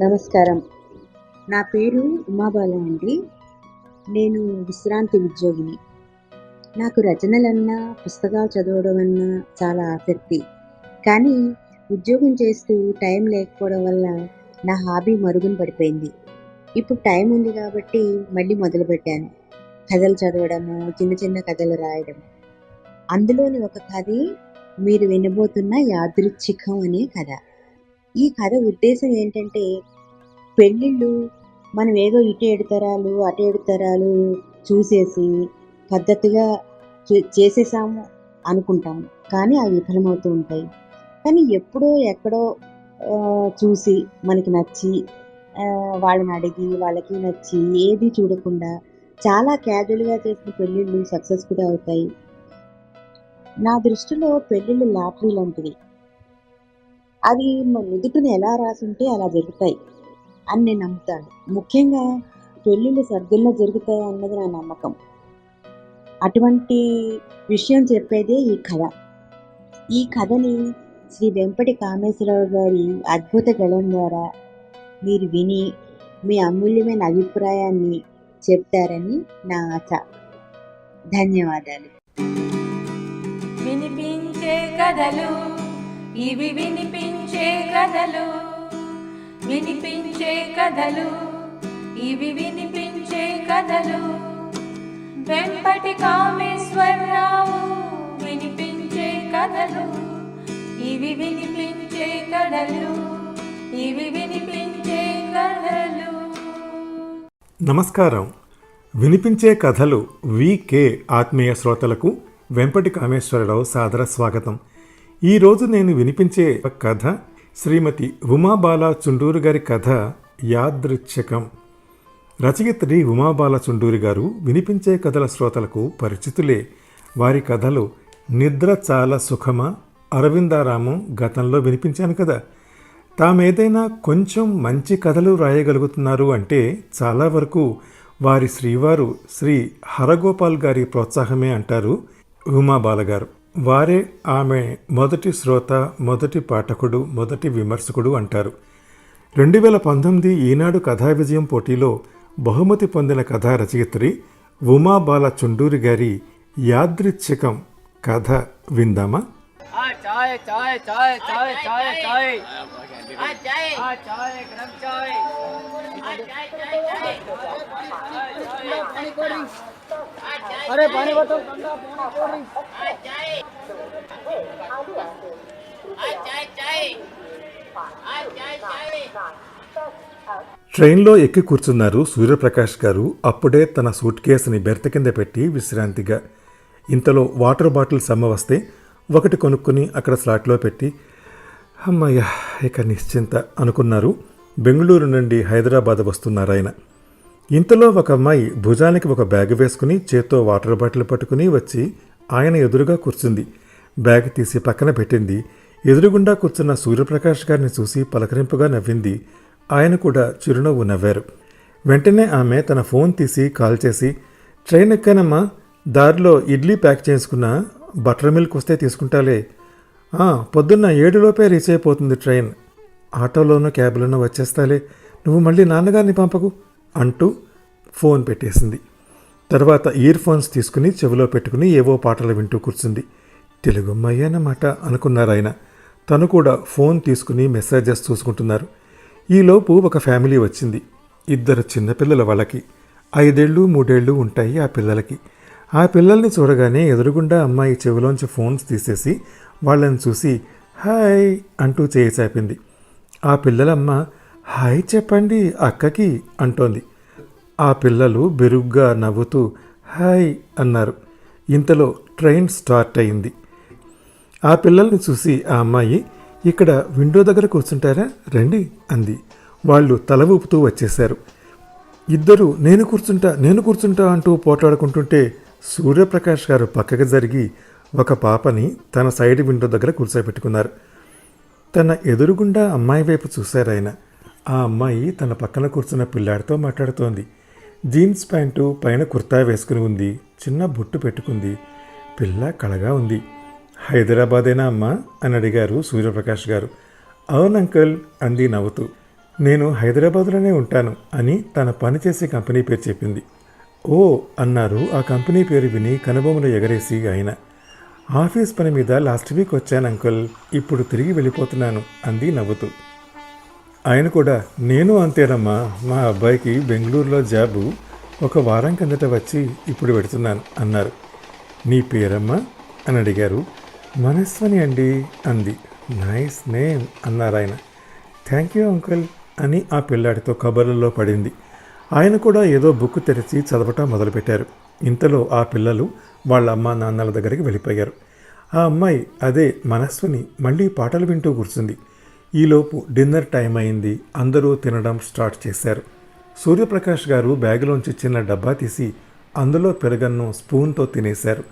నమస్కారం. నా పేరు ఉమాబాల అండి. నేను విశ్రాంతి ఉద్యోగిని. నాకు రచనలన్నా పుస్తకాలు చదవడం అన్నా చాలా ఆసక్తి. కానీ ఉద్యోగం చేస్తూ టైం లేకపోవడం వల్ల నా హాబీ మరుగున పడిపోయింది. ఇప్పుడు టైం ఉంది కాబట్టి మళ్ళీ మొదలుపెట్టాను కథలు చదవడము చిన్న చిన్న కథలు రాయడం. అందులోని ఒక కథ మీరు వినబోతున్న యాదృచ్ఛికం అనే కథ. ఈ కథ ఉద్దేశం ఏంటంటే పెళ్ళిళ్ళు మనం ఏదో ఇటు ఏడు తరాలు అటు ఏడు తరాలు చూసేసి పద్ధతిగా చే- చేసేసాము అనుకుంటాము. కానీ అవి విఫలమవుతూ ఉంటాయి. కానీ ఎప్పుడో ఎక్కడో చూసి మనకి నచ్చి వాళ్ళని అడిగి వాళ్ళకి నచ్చి ఏది చూడకుండా చాలా క్యాజువల్గా చేసిన పెళ్ళిళ్ళు సక్సెస్ కూడా అవుతాయి. నా దృష్టిలో పెళ్ళిళ్ళు లాటరీ లాంటివి. అవి నుదుటిని ఎలా రాసుంటే అలా జరుగుతాయి అని నేను నమ్ముతాను. ముఖ్యంగా పెళ్ళిళ్ళు సర్దుల్లో జరుగుతాయి అన్నది నా నమ్మకం. అటువంటి విషయం చెప్పేదే ఈ కథ. ఈ కథని శ్రీ వెంపటి కామేశ్వరరావు గారి అద్భుత గళం ద్వారా మీరు విని మీ అమూల్యమైన అభిప్రాయాన్ని చెప్తారని నా ఆశ. ధన్యవాదాలు. వినిపించే కథలు ఇవి వినిపించే కథలు వినిపించే కథలు ఇవి వినిపించే కథలు. వెంపటి కామేశ్వరరావు వినిపించే కథలు ఇవి వినిపించే కథలు ఇవి వినిపించే కథలు. నమస్కారం. వినిపించే కథలు వికే ఆత్మీయ శ్రోతలకు వెంపటి కామేశ్వరరావు సాదర స్వాగతం. ఈరోజు నేను వినిపించే కథ శ్రీమతి ఉమాబాల చుండూరు గారి కథ యాదృచ్ఛకం. రచయిత్రి ఉమాబాల చుండూరి గారు వినిపించే కథల శ్రోతలకు పరిచితులే. వారి కథలు నిద్ర చాలా సుఖమా అరవిందారామం గతంలో వినిపించాను కదా. తామేదైనా కొంచెం మంచి కథలు రాయగలుగుతున్నారు అంటే చాలా వరకు వారి శ్రీవారు శ్రీ హరగోపాల్ గారి ప్రోత్సాహమే అంటారు ఉమాబాల గారు. వారే ఆమె మొదటి శ్రోత మొదటి పాఠకుడు మొదటి విమర్శకుడు అంటారు. రెండు వేల పంతొమ్మిది ఈనాడు కథా విజయం పోటీలో బహుమతి పొందిన కథా రచయిత్రి ఉమాబాల చుండూరి గారి యాదృచ్ఛికం కథ విందామా? ఆ చాయ్. अरे पानी बताओ ठंडा पानी कोल्ड ड्रिंक्स आ चाय आ चाय चाय आ चाय चाय ట్రైన్లో ఎక్కి కూర్చున్నారు సూర్యప్రకాష్ గారు అప్పుడే తన సూట్ కేసుని బెర్త కింద పెట్టి విశ్రాంతిగా ఇంతలో వాటర్ బాటిల్స్ అమ్మ వస్తే ఒకటి కొనుక్కుని అక్కడ స్లాట్లో పెట్టి అమ్మయ్య ఇక నిశ్చింత అనుకున్నారు బెంగళూరు నుండి హైదరాబాద్ వస్తున్నారు ఆయన ఇంతలో ఒక అమ్మాయి భుజానికి ఒక బ్యాగ్ వేసుకుని చేత్తో వాటర్ బాటిల్ పట్టుకుని వచ్చి ఆయన ఎదురుగా కూర్చుంది. బ్యాగ్ తీసి పక్కన పెట్టింది. ఎదురుగుండా కూర్చున్న సూర్యప్రకాష్ గారిని చూసి పలకరింపుగా నవ్వింది. ఆయన కూడా చిరునవ్వు నవ్వారు. వెంటనే ఆమె తన ఫోన్ తీసి కాల్ చేసి ట్రైన్ ఎక్కానమ్మా. దారిలో ఇడ్లీ ప్యాక్ చేసుకున్న బటర్ మిల్క్ వస్తే తీసుకుంటాలే. పొద్దున్న ఏడులోపే రీచ్ అయిపోతుంది ట్రైన్. ఆటోలోనూ క్యాబ్లోనూ వచ్చేస్తాలే. నువ్వు మళ్ళీ నాన్నగారిని పంపకు. అంటూ ఫోన్ పెట్టేసింది. తర్వాత ఇయర్ ఫోన్స్ తీసుకుని చెవిలో పెట్టుకుని ఏవో పాటలు వింటూ కూర్చుంది. తెలుగు అమ్మాయి అన్నమాట అనుకున్నారు ఆయన తను కూడా ఫోన్ తీసుకుని మెసేజెస్ చూసుకుంటున్నారు. ఈలోపు ఒక ఫ్యామిలీ వచ్చింది. ఇద్దరు చిన్నపిల్లల వాళ్ళకి. ఐదేళ్ళు మూడేళ్ళు ఉంటాయి ఆ పిల్లలకి. ఆ పిల్లల్ని చూడగానే ఎదురుగుండా అమ్మాయి చెవిలోంచి ఫోన్స్ తీసేసి వాళ్ళని చూసి హాయ్ అంటూ చేయి చాపింది. ఆ పిల్లలమ్మ హాయ్ చెప్పండి అక్కకి అంటోంది. ఆ పిల్లలు బెరుగ్గా నవ్వుతూ హాయ్ అన్నారు. ఇంతలో ట్రైన్ స్టార్ట్ అయింది. ఆ పిల్లల్ని చూసి ఆ అమ్మాయి ఇక్కడ విండో దగ్గర కూర్చుంటారా? రండి అంది. వాళ్ళు తల ఊపుతూ వచ్చేశారు. ఇద్దరు నేను కూర్చుంటా నేను కూర్చుంటా అంటూ పోట్లాడుకుంటుంటే సూర్యప్రకాష్ గారు పక్కకి జరిగి ఒక పాపని తన సైడ్ విండో దగ్గర కూర్చోబెట్టుకున్నారు. తన ఎదురుగుండా అమ్మాయి వైపు చూశారు ఆయన ఆ అమ్మాయి తన పక్కన కూర్చున్న పిల్లాడితో మాట్లాడుతోంది. జీన్స్ ప్యాంటు పైన కుర్తా వేసుకుని ఉంది. చిన్న బొట్టు పెట్టుకుంది. పిల్ల కళగా ఉంది. హైదరాబాదేనా అమ్మా? అని అడిగారు సూర్యప్రకాష్ గారు. అవును అంకుల్ అంది నవ్వుతూ. నేను హైదరాబాద్లోనే ఉంటాను అని తన పనిచేసే కంపెనీ పేరు చెప్పింది. ఓ అన్నారు. ఆ కంపెనీ పేరు విని కనుబొమ్మలు ఎగరేసి ఆయన. ఆఫీస్ పని మీద లాస్ట్ వీక్ వచ్చాను అంకుల్. ఇప్పుడు తిరిగి వెళ్ళిపోతున్నాను అంది నవ్వుతూ. ఆయన కూడా నేను అంతేనమ్మా మా అబ్బాయికి బెంగళూరులో జాబు ఒక వారం కిందట వచ్చి ఇప్పుడు పెడుతున్నాను అన్నారు. నీ పేరమ్మా? అని అడిగారు. మనస్వని అండి అంది. నైస్ నేమ్ అన్నారు ఆయన. థ్యాంక్ యూ అంకుల్ అని ఆ పిల్లాడితో కబుర్లలో పడింది. ఆయన కూడా ఏదో బుక్ తెరిచి చదవటం మొదలుపెట్టారు. ఇంతలో ఆ పిల్లలు వాళ్ళ అమ్మ నాన్నల దగ్గరికి వెళ్ళిపోయారు. ఆ అమ్మాయి అదే మనస్విని మళ్ళీ పాటలు వింటూ కూర్చుంది. ఈలోపు డిన్నర్ టైం అయింది. అందరూ తినడం స్టార్ట్ చేశారు. సూర్యప్రకాష్ గారు బ్యాగులోంచి చిన్న డబ్బా తీసి అందులో పెరగన్ను స్పూన్తో తినేశారు.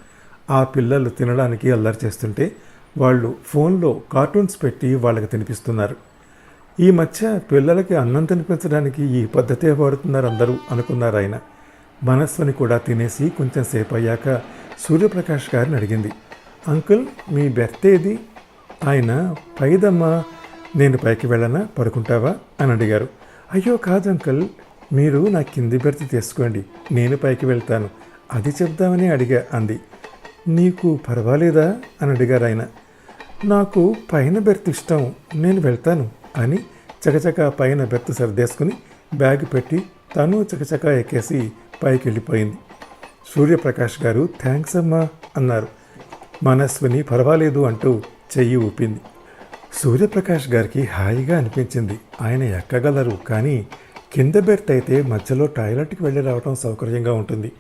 ఆ పిల్లలు తినడానికి అల్లరి చేస్తుంటే వాళ్ళు ఫోన్లో కార్టూన్స్ పెట్టి వాళ్ళకి తినిపిస్తున్నారు. ఈ మధ్య పిల్లలకి అన్నం తినిపించడానికి ఈ పద్ధతే వాడుతున్నారు అందరూ అనుకున్నారు ఆయన. మనస్సుని కూడా తినేసి కొంచెం సేపు అయ్యాక సూర్యప్రకాష్ గారిని అడిగింది అంకుల్ మీ బెర్త్ ఏది ఆయన పైదమ్మా నేను పైకి వెళ్ళనా? పడుకుంటావా? అని అడిగారు. అయ్యో కాదు అంకల్ మీరు నా కింది బెర్త్ తీసుకోండి నేను పైకి వెళ్తాను అది చెప్దామని అడిగా అంది. నీకు పర్వాలేదా? అని అడిగారు ఆయన. నాకు పైన బెర్త్ ఇష్టం నేను వెళ్తాను అని చకచక పైన బెర్త్ సర్దేసుకుని బ్యాగ్ పెట్టి తను చకచక ఎక్కేసి పైకి వెళ్ళిపోయింది సూర్యప్రకాష్ గారు థ్యాంక్స్ అమ్మా అన్నారు. మనస్విని పర్వాలేదు అంటూ చెయ్యి ఊపింది. సూర్యప్రకాష్ గారికి హాయిగా అనిపించింది. ఆయన ఎక్కగలరు? కానీ కింద బెర్త్ అయితే మధ్యలో టాయిలెట్కి వెళ్ళి రావడం సౌకర్యంగా ఉంటుంది.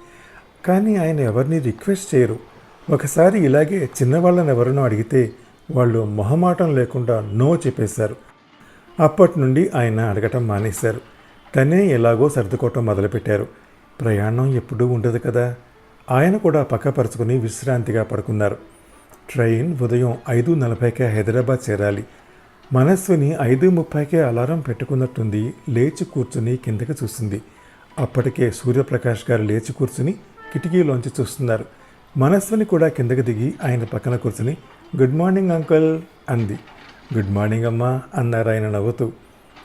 కానీ ఆయన ఎవరిని రిక్వెస్ట్ చేయరు. ఒకసారి ఇలాగే చిన్నవాళ్ళని ఎవరినో అడిగితే వాళ్ళు మొహమాటం లేకుండా నో చెప్పేశారు. అప్పటి నుండి ఆయన అడగటం మానేశారు. తనే ఎలాగో సర్దుకోవటం మొదలుపెట్టారు. ప్రయాణం ఎప్పుడూ ఉండదు కదా? ఆయన కూడా పక్కపరుచుకుని విశ్రాంతిగా పడుకున్నారు. ట్రైన్ ఉదయం ఐదు నలభైకే హైదరాబాద్ చేరాలి. మనస్విని ఐదు ముప్పైకే అలారం పెట్టుకున్నట్టుంది. లేచి కూర్చుని కిందకి చూసింది. అప్పటికే సూర్యప్రకాష్ గారు లేచి కూర్చుని కిటికీలోంచి చూస్తున్నారు. మనస్విని కూడా కిందకి దిగి ఆయన పక్కన కూర్చుని గుడ్ మార్నింగ్ అంకుల్ అంది. గుడ్ మార్నింగ్ అమ్మా అన్నారు ఆయన నవ్వుతూ.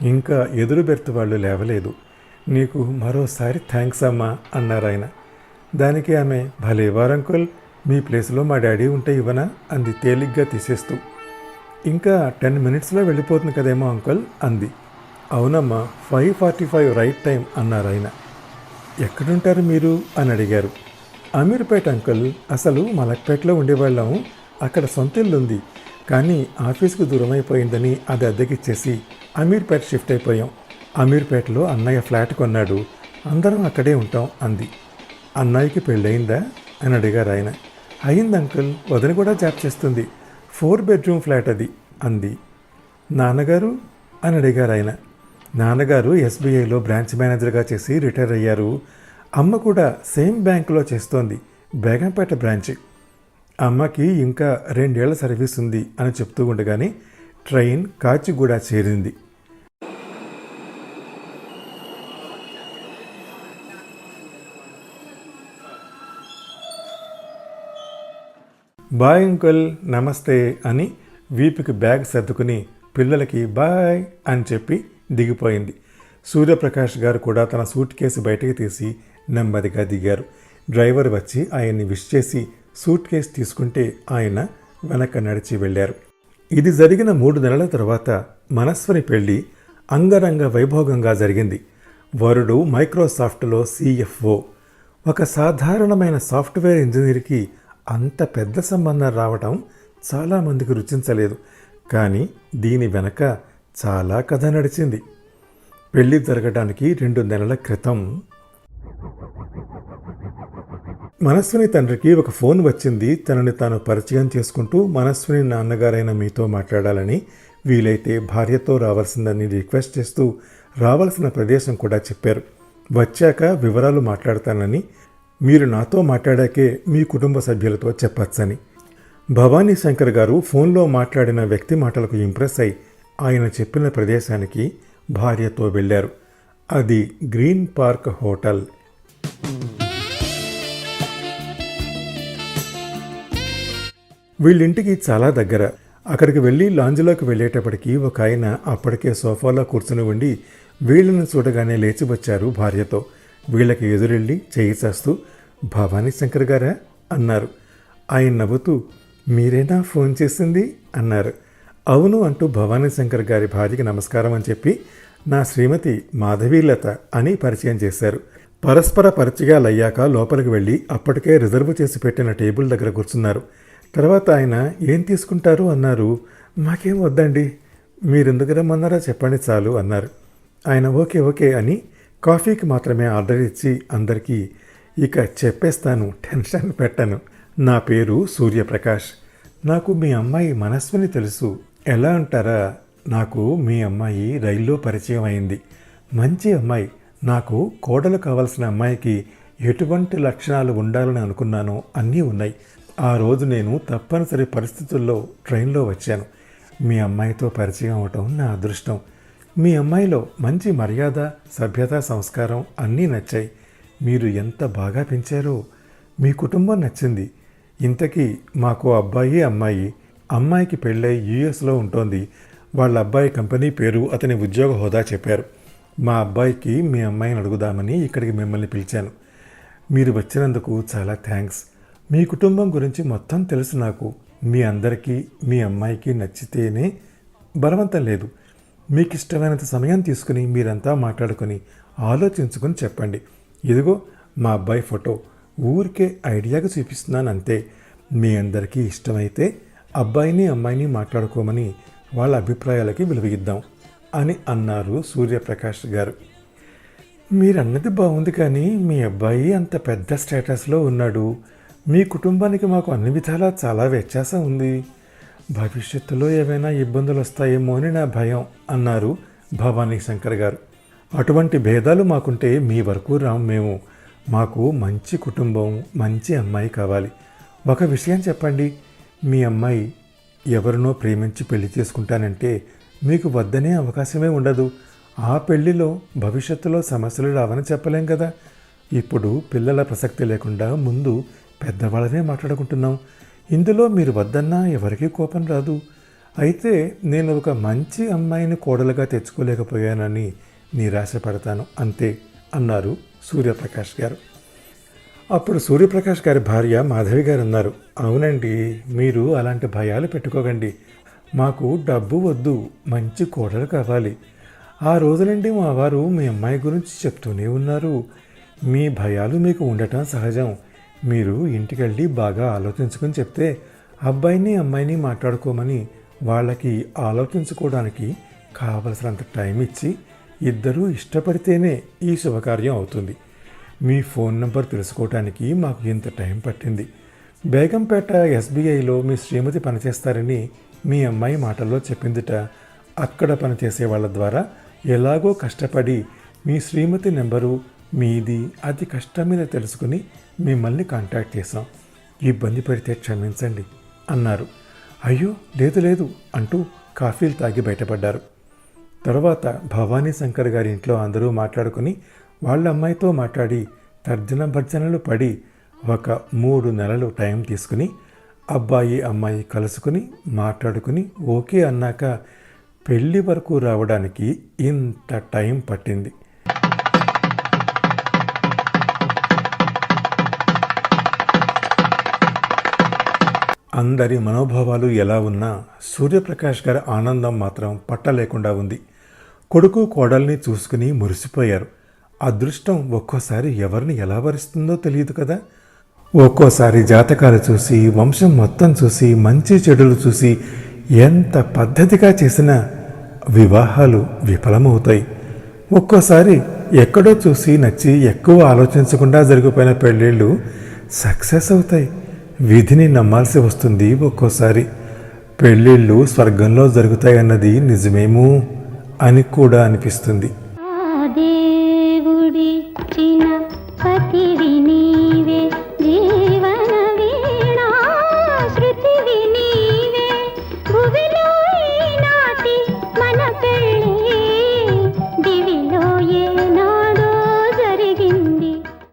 ఇంకా ఎదురు బెర్త్ వాళ్ళు లేవలేదు. నీకు మరోసారి థ్యాంక్స్ అమ్మా అన్నారు ఆయన. దానికి ఆమె భలే వారంకుల్ మీ ప్లేస్లో మా డాడీ ఉంటే ఇవ్వనా? అంది తేలిగ్గా తీసేస్తూ. ఇంకా టెన్ మినిట్స్లో వెళ్ళిపోతుంది కదేమో అంకుల్ అంది. అవునమ్మా five forty five right time అన్నారు ఆయన. ఎక్కడుంటారు మీరు? అని అడిగారు. అమీర్పేట అంకుల్ అసలు మలక్పేటలో ఉండేవాళ్ళం. అక్కడ సొంత ఇల్లు ఉంది. కానీ ఆఫీస్కి దూరం అయిపోయిందని అది అద్దెకిచ్చేసి అమీర్పేట షిఫ్ట్ అయిపోయాం. అమీర్పేటలో అన్నయ్య ఫ్లాట్ కొన్నాడు. అందరం అక్కడే ఉంటాం అంది. అన్నయ్యకి పెళ్ళయిందా? అని అడిగారు ఆయన. అయింది అంకుల్. వదిన కూడా జాబ్ చేస్తుంది. ఫోర్ బెడ్రూమ్ ఫ్లాట్ అది అంది. నాన్నగారు? అని అడిగారు ఆయన. నాన్నగారు ఎస్బీఐలో బ్రాంచ్ మేనేజర్గా చేసి రిటైర్ అయ్యారు. అమ్మ కూడా సేమ్ బ్యాంకులో చేస్తోంది బేగంపేట బ్రాంచ్. అమ్మకి ఇంకా రెండేళ్ళ సర్వీస్ ఉంది అని చెప్తూ ఉండగానే ట్రైన్ కాచిగూడ చేరింది. బాయ్ అంకుల్ నమస్తే అని వీపుకి బ్యాగ్ సర్దుకుని పిల్లలకి బాయ్ అని చెప్పి దిగిపోయింది. సూర్యప్రకాష్ గారు కూడా తన సూట్ కేసు బయటకు తీసి నెమ్మదిగా దిగారు. డ్రైవర్ వచ్చి ఆయన్ని విష్ చేసి సూట్ కేసు తీసుకుంటే ఆయన వెనక నడిచి వెళ్ళారు. ఇది జరిగిన మూడు నెలల తర్వాత మనస్వని పెళ్ళి అంగరంగ వైభోగంగా జరిగింది. వరుడు మైక్రోసాఫ్ట్లో సిఎఫ్ఓ. ఒక సాధారణమైన సాఫ్ట్వేర్ ఇంజనీర్కి అంత పెద్ద సంబంధం రావడం చాలామందికి రుచించలేదు. కానీ దీని వెనక చాలా కథ నడిచింది. పెళ్ళి జరగడానికి రెండు నెలల క్రితం. మనస్విని తండ్రికి ఒక ఫోన్ వచ్చింది. తనని తాను పరిచయం చేసుకుంటూ మనస్విని నాన్నగారైన మీతో మాట్లాడాలని వీలైతే భార్యతో రావాల్సిందని రిక్వెస్ట్ చేస్తూ రావాల్సిన ప్రదేశం కూడా చెప్పారు. వచ్చాక వివరాలు మాట్లాడతానని మీరు నాతో మాట్లాడాకే మీ కుటుంబ సభ్యులతో చెప్పచ్చని. భవానీ శంకర్ గారు ఫోన్లో మాట్లాడిన వ్యక్తి మాటలకు ఇంప్రెస్ అయి ఆయన చెప్పిన ప్రదేశానికి భార్యతో వెళ్ళారు. అది గ్రీన్ పార్క్ హోటల్. వీళ్ళింటికి చాలా దగ్గర. అక్కడికి వెళ్ళి లాంజ్లోకి వెళ్ళేటప్పటికి ఒక ఆయన అప్పటికే సోఫాలో కూర్చుని ఉండి వీళ్ళని చూడగానే లేచి వచ్చారు భార్యతో. వీళ్ళకి ఎదురెళ్ళి చేయిచేస్తూ భవానీ శంకర్ గారా? అన్నారు. ఆయన నవ్వుతూ మీరేనా ఫోన్ చేసింది? అన్నారు. అవును అంటూ భవానీ శంకర్ గారి భార్యకి నమస్కారం అని చెప్పి నా శ్రీమతి మాధవీలత అని పరిచయం చేశారు. పరస్పర పరిచయాలయ్యాక లోపలికి వెళ్ళి అప్పటికే రిజర్వ్ చేసి పెట్టిన టేబుల్ దగ్గర కూర్చున్నారు. తర్వాత ఆయన ఏం తీసుకుంటారు? అన్నారు. మాకేం వద్దండి. మీరెందుకు రమ్మన్నారా చెప్పండి చాలు అన్నారు. ఆయన ఓకే ఓకే అని కాఫీకి మాత్రమే ఆర్డర్ ఇచ్చి అందరికీ ఇక చెప్పేస్తాను టెన్షన్ పెట్టను. నా పేరు సూర్యప్రకాష్. నాకు మీ అమ్మాయి మనస్విని తెలుసు. ఎలా అంటారా? నాకు మీ అమ్మాయి రైల్లో పరిచయం అయింది మంచి అమ్మాయి. నాకు కోడలు కావాల్సిన అమ్మాయికి ఎటువంటి లక్షణాలు ఉండాలని అనుకున్నానో అన్నీ ఉన్నాయి. ఆ రోజు నేను తప్పనిసరి పరిస్థితుల్లో ట్రైన్లో వచ్చాను. మీ అమ్మాయితో పరిచయం అవటం నా అదృష్టం. మీ అమ్మాయిలో మంచి మర్యాద సభ్యత సంస్కారం అన్నీ నచ్చాయి. మీరు ఎంత బాగా పెంచారో మీ కుటుంబం నచ్చింది. ఇంతకీ మాకు అబ్బాయి అమ్మాయి అమ్మాయికి పెళ్ళై యూఎస్లో ఉంటోంది. వాళ్ళ అబ్బాయి కంపెనీ పేరు అతని ఉద్యోగ హోదా చెప్పారు. మా అబ్బాయికి మీ అమ్మాయిని అడుగుదామని ఇక్కడికి మిమ్మల్ని పిలిచాను. మీరు వచ్చినందుకు చాలా థ్యాంక్స్. మీ కుటుంబం గురించి మొత్తం తెలుసు నాకు. మీ అందరికీ మీ అమ్మాయికి నచ్చితేనే బలవంతం లేదు. మీకు ఇష్టమైనంత సమయం తీసుకుని మీరంతా మాట్లాడుకొని ఆలోచించుకొని చెప్పండి. ఇదిగో మా అబ్బాయి ఫోటో. ఊరికే ఐడియాగా చూపిస్తున్నాను అంతే మీ అందరికీ ఇష్టమైతే అబ్బాయిని అమ్మాయిని మాట్లాడుకోమని వాళ్ళ అభిప్రాయాలకి విలువగిద్దాం అని అన్నారు సూర్యప్రకాష్ గారు. మీరన్నది బాగుంది కానీ మీ అబ్బాయి అంత పెద్ద స్టేటస్లో ఉన్నాడు. మీ కుటుంబానికి మాకు అన్ని విధాలా చాలా వ్యత్యాసం ఉంది. భవిష్యత్తులో ఏవైనా ఇబ్బందులు వస్తాయేమో అని నా భయం అన్నారు భవానీ శంకర్ గారు. అటువంటి భేదాలు మాకుంటే మీ వరకు రాం మేము. మాకు మంచి కుటుంబం మంచి అమ్మాయి కావాలి. ఒక విషయం చెప్పండి. మీ అమ్మాయి ఎవరినో ప్రేమించి పెళ్ళి చేసుకుంటానంటే మీకు వద్దనే అవకాశమే ఉండదు. ఆ పెళ్ళిలో భవిష్యత్తులో సమస్యలు రావని చెప్పలేం కదా. ఇప్పుడు పిల్లల ప్రసక్తి లేకుండా ముందు పెద్దవాళ్ళనే మాట్లాడుకుంటున్నాం. ఇందులో మీరు వద్దన్నా ఎవరికీ కోపం రాదు. అయితే నేను ఒక మంచి అమ్మాయిని కోడలుగా తెచ్చుకోలేకపోయానని నిరాశపడతాను అంతే అన్నారు సూర్యప్రకాష్ గారు. అప్పుడు సూర్యప్రకాష్ గారి భార్య మాధవి గారు అన్నారు అవునండి మీరు అలాంటి భయాలు పెట్టుకోకండి. మాకు డబ్బు వద్దు మంచి కోడలు కావాలి. ఆ రోజులండి మా వారు మీ అమ్మాయి గురించి చెప్తూనే ఉన్నారు. మీ భయాలు మీకు ఉండటం సహజం. మీరు ఇంటికెళ్ళి బాగా ఆలోచించుకొని చెప్తే అబ్బాయిని అమ్మాయిని మాట్లాడుకోమని వాళ్ళకి ఆలోచించుకోవడానికి కావలసినంత టైం ఇచ్చి ఇద్దరూ ఇష్టపడితేనే ఈ శుభకార్యం అవుతుంది. మీ ఫోన్ నంబర్ తెలుసుకోవటానికి మాకు ఇంత టైం పట్టింది. బేగంపేట ఎస్బీఐలో మీ శ్రీమతి పనిచేస్తారని మీ అమ్మాయి మాటల్లో చెప్పిందిట. అక్కడ పనిచేసే వాళ్ళ ద్వారా ఎలాగో కష్టపడి మీ శ్రీమతి నెంబరు మీది అతి కష్టం మీద తెలుసుకుని మిమ్మల్ని కాంటాక్ట్ చేశాం. ఇబ్బంది పెడితే క్షమించండి అన్నారు. అయ్యో లేదు లేదు అంటూ కాఫీలు తాగి బయటపడ్డారు. తర్వాత భవానీ శంకర్ గారి ఇంట్లో అందరూ మాట్లాడుకుని వాళ్ళ అమ్మాయితో మాట్లాడి తర్జన భర్జనలు పడి ఒక మూడు నెలలు టైం తీసుకుని అబ్బాయి అమ్మాయి కలుసుకుని మాట్లాడుకుని ఓకే అన్నాక పెళ్ళి వరకు రావడానికి ఇంత టైం పట్టింది. అందరి మనోభావాలు ఎలా ఉన్నా సూర్యప్రకాష్ గారి ఆనందం మాత్రం పట్టలేకుండా ఉంది. కొడుకు కోడల్ని చూసుకుని మురిసిపోయారు. అదృష్టం ఒక్కోసారి ఎవరిని ఎలా వరిస్తుందో తెలియదు కదా. ఒక్కోసారి జాతకాలు చూసి వంశం మొత్తం చూసి మంచి చెడులు చూసి ఎంత పద్ధతిగా చేసినా వివాహాలు విఫలమవుతాయి. ఒక్కోసారి ఎక్కడో చూసి నచ్చి ఎక్కువ ఆలోచించకుండా జరిగిపోయిన పెళ్ళిళ్ళు సక్సెస్ అవుతాయి. విధిని నమ్మాల్సి వస్తుంది ఒక్కోసారి. పెళ్ళిళ్ళు స్వర్గంలో జరుగుతాయన్నది నిజమేమో అని కూడా అనిపిస్తుంది.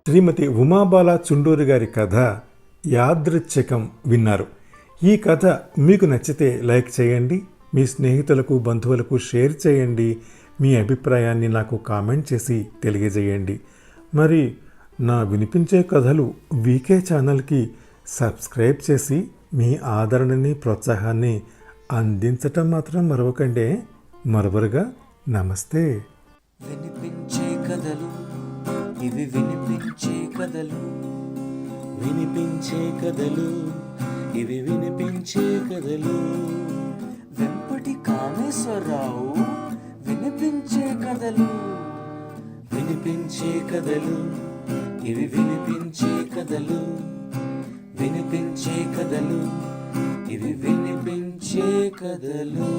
శ్రీమతి ఉమాబాల చుండూరు గారి కథ యాదృచ్ఛికం విన్నారు. ఈ కథ మీకు నచ్చితే లైక్ చేయండి మీ స్నేహితులకు బంధువులకు షేర్ చేయండి మీ అభిప్రాయాన్ని నాకు కామెంట్ చేసి తెలియజేయండి. మరి నా వినిపించే కథలు వీకే ఛానల్కి సబ్స్క్రైబ్ చేసి మీ ఆదరణని ప్రోత్సాహాన్ని అందించటం మాత్రం మరవకండే. మరొకరుగా నమస్తే. వినిపించే కథలు ఇవి వినిపించే కథలు. వినిపించే కథలు ఇవి వినిపించే కథలు. వెంపటి కామేశ్వరరావు వినిపించే కథలు వినిపించే కథలు ఇవి వినిపించే కథలు. వినిపించే కథలు ఇవి వినిపించే కథలు.